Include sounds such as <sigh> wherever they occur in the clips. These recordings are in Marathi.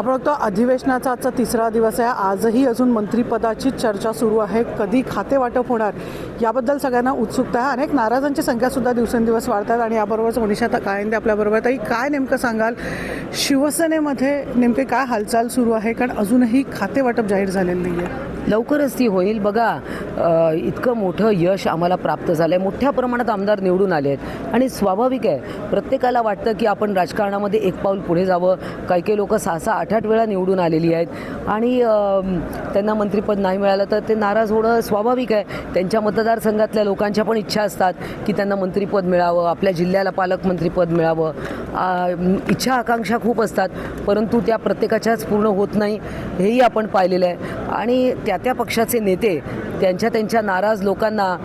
आपण बघतो अधिवेशनाचा आजचा तिसरा दिवस आहे. आजही अजून मंत्रिपदाची चर्चा सुरू आहे. कधी खाते वाटप होणार याबद्दल सगळ्यांना उत्सुकता आहे. अनेक नाराजांची संख्यासुद्धा दिवसेंदिवस वाढतात आणि याबरोबरच मनीषा कायंदे आपल्याबरोबर. ताई काय नेमकं सांगाल? शिवसेनेमध्ये नेमके काय हालचाल सुरू आहे? कारण अजूनही खाते वाटप जाहीर झालेलं नाही आहे लवकरच ती होईल. बघा इतकं मोठं यश आम्हाला प्राप्त झालं आहे मोठ्या प्रमाणात आमदार निवडून आले आहेत आणि स्वाभाविक आहे प्रत्येकाला वाटतं की आपण राजकारणामध्ये एक पाऊल पुढे जावं. काही काही लोक सहा सहा आठ आठ वेळा निवडून आलेली आहेत. आणि त्यांना मंत्रिपद नाही मिळालं तर ते नाराज होणं स्वाभाविक आहे. त्यांच्या मतदारसंघातल्या लोकांच्या पण इच्छा असतात की त्यांना मंत्रिपद मिळावं. आपल्या जिल्ह्याला पालकमंत्रीपद मिळावं. इच्छा आकांक्षा खूप असतात परंतु त्या प्रत्येकाच्याच पूर्ण होत नाही हेही आपण पाहिलेलं आहे. आणि त्या त्या पक्षाचे नेते त्यांच्या त्यांच्या नाराज लोकांना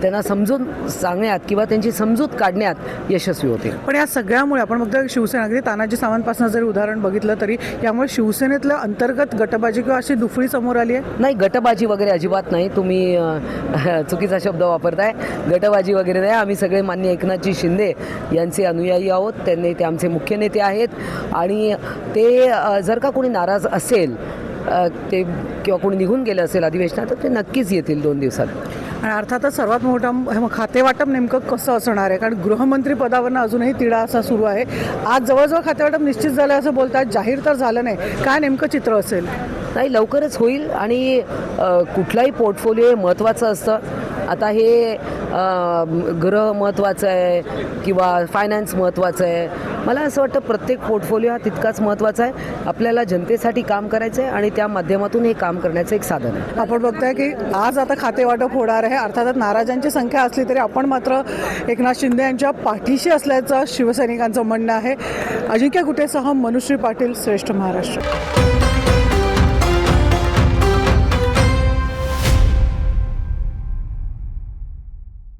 त्यांना समजून सांगण्यात किंवा त्यांची समजूत काढण्यात यशस्वी होते. पण या सगळ्यामुळे आपण बघतो शिवसेना अगदी तानाजी सावंतपासून जरी उदाहरण बघितलं तरी यामुळे शिवसेनेतलं अंतर्गत गटबाजी किंवा अशी दुफळी समोर आली आहे? नाही गटबाजी वगैरे अजिबात नाही. तुम्ही <laughs> चुकीचा शब्द वापरताय. गटबाजी वगैरे नाही. आम्ही सगळे मान्य एकनाथजी शिंदे यांचे अनुयायी आहोत. त्यांनी ते आमचे मुख्य नेते आहेत. आणि ते जर का कोणी नाराज असेल ते किंवा कोणी निघून गेलं असेल अधिवेशनात तर ते नक्कीच येतील दोन दिवसात. आणि अर्थातच सर्वात मोठा म- खाते वाटप नेमकं कसं असणार आहे? कारण गृहमंत्री पदावरनं अजूनही तिढा असा सुरू आहे. आज जवळजवळ खाते वाटप निश्चित झालं असं बोलतात. जाहीर तर झालं नाही. काय नेमकं चित्र असेल? नाही लवकरच होईल आणि कुठलाही पोर्टफोलिओ हे महत्त्वाचं असतं. आता हे ग्रह महत्त्वाचं आहे किंवा फायनान्स महत्त्वाचं आहे. मला असं वाटतं प्रत्येक पोर्टफोलिओ हा तितकाच महत्त्वाचा आहे. आपल्याला जनतेसाठी काम करायचं आहे आणि त्या माध्यमातून हे काम करण्याचं एक साधन आहे. आपण बघतोय की आज आता खाते वाटप होणार आहे. अर्थातच नाराजांची संख्या असली तरी आपण मात्र एकनाथ शिंदे यांच्या पाठीशी असल्याचं शिवसैनिकांचं म्हणणं आहे. अजिंक्य गुटेसह मनुश्री पाटील श्रेष्ठ महाराष्ट्र.